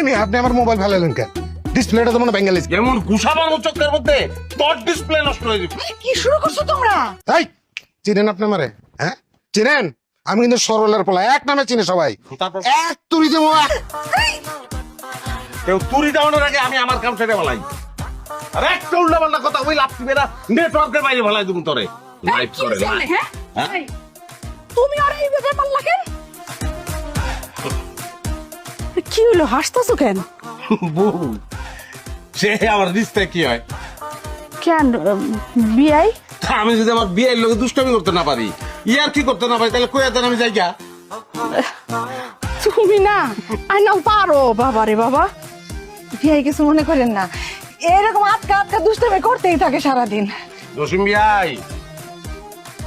মেয়ে আপনি আমার মোবাইল ফেলালেন কেন? ডিসপ্লেটা তো মনে বেঙ্গালিস যেমন ঘুষাবার চোখের মধ্যে তোর ডিসপ্লে নষ্ট হয়ে যাবে কি শুরু করছ তোমরা? এই চিনেন আপনি আমারে হ্যাঁ? চিনেন? আমি কিন্তু সরলের পোলা এক নামে চিনি সবাই। তারপর? এক তুরি দেবো কেউ তুরি দেওয়ানোর আগে আমি আমার কাম সেটা বলাই আর একটা উল্টা পাল্টা কথা ওই লাপসি মেয়েরা নেটওয়ার্কের বাইরে বলাই তুমি তোরে। লাইভ করে জানে, হ্যাঁ? হ্যাঁ? তুমি আর এই ব্যাপারে পারলা কেন? কি হলো? হাসতেছো কেন? বউ সে আমার রিস্তে কি হয়? কেন? বিয়াই? আমি যদি আমার বিয়ের লোকে দুষ্টামি করতে না পারি ইয়ার কি করতে না পারি তাহলে কই দেন আমি যাই গা তুমি না আর না পারো বাবা রে বাবা। বিয়াই কিছু মনে করেন না। এরকম আটকা আটকা দুষ্টামি করতেই থাকে সারাদিন। জসিম বিয়াই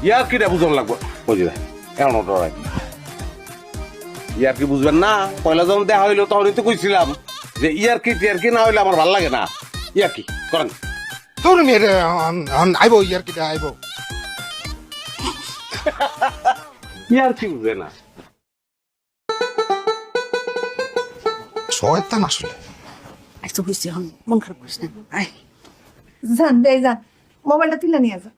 ইয়ার কিটা বুঝন লাগবো? বুঝি না এমন ডরাই ইয়ার কি বুঝবেন না? পয়লা যখন দেখা হইল তখনই তো কইছিলাম যে ইয়ার কি টিয়ার কি না হইলে আমার ভালো লাগে না। ইয়ার কি? করেন। তোর মেয়ে আইবো ইয়ার কিটা আইবো। ইয়ার কি বুঝবে না? শয়তান আসলে। একটু বুঝছি হন মন খারাপ করিস না। আয়। যান দেই যান। মোবাইলটা তুলে নিয়ে যা।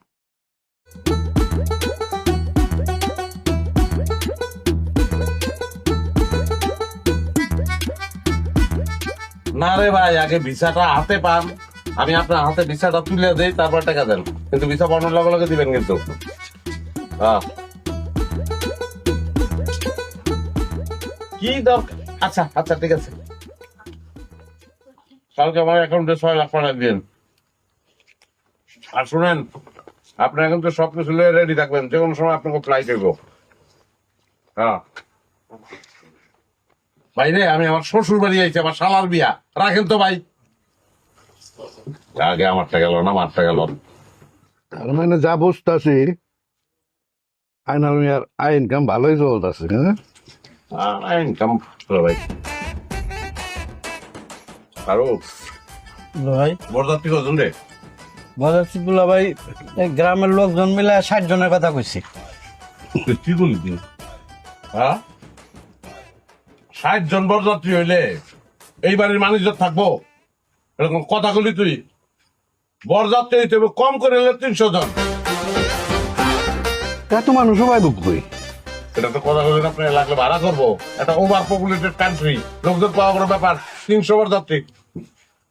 না রে ভাই, আগে ভিসাটা হাতে পান। আমি আপনার হাতে ভিসাটা তুলে দেই, তারপর টাকা দেন। কিন্তু ভিসা পাওয়ার লগে লগে দিবেন কিন্তু। হ্যাঁ। কি দরকার আচ্ছা আচ্ছা ঠিক আছে। কালকে আমার অ্যাকাউন্টে ছয় লাখ টাকা দিন আর শুনেন আপনি এখন তো সব কিছু রেডি থাকবেন। যে কোনো সময় আপনাকে ফ্লাইট হইব। হ্যাঁ। ভাই রে আমি আমার শ্বশুর বাড়ি আইছি আমার শালার বিয়া। রাখেন তো ভাই। আগে আমারটা গেল না আমারটা গেল। তার মানে যা বুঝতেছি আইনাল মিয়ার আই ইনকাম ভালোই চলতেছে হ্যাঁ? ইনকাম ভাই। আরও ভাই। বরযাত্রী কজন রে? বজারসিপুলা ভাই এই গ্রামের লোকজন মিলে ষাট জনের কথা কইছি। তুই কি বলি হ্যাঁ? ষাট জন বরযাত্রী হইলে এই বাড়ির মানুষজন থাকব? এরকম কথা বলি তুই। বরযাত্রী হইতে হবে কম করে হলে তিনশো জন এত মানুষ সবাই কই এটা তো কথা বলি আপনি লাগলে ভাড়া করব। একটা ওভার পপুলেটেড কান্ট্রি লোকজন পাওয়া বড় ব্যাপার তিনশো বরযাত্রী।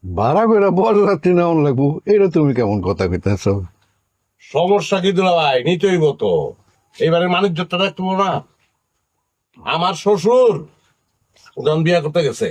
ভাড়া করে বড় রাত্রি নেওয়ান লাগবো এটা তুমি কেমন কথা কইতেছ? সমস্যা কি দুলা ভাই? নিতেই তো। এইবারে মানুষজনটা রাখতে পারব না? আমার শ্বশুর যখন বিয়া করতে গেছে।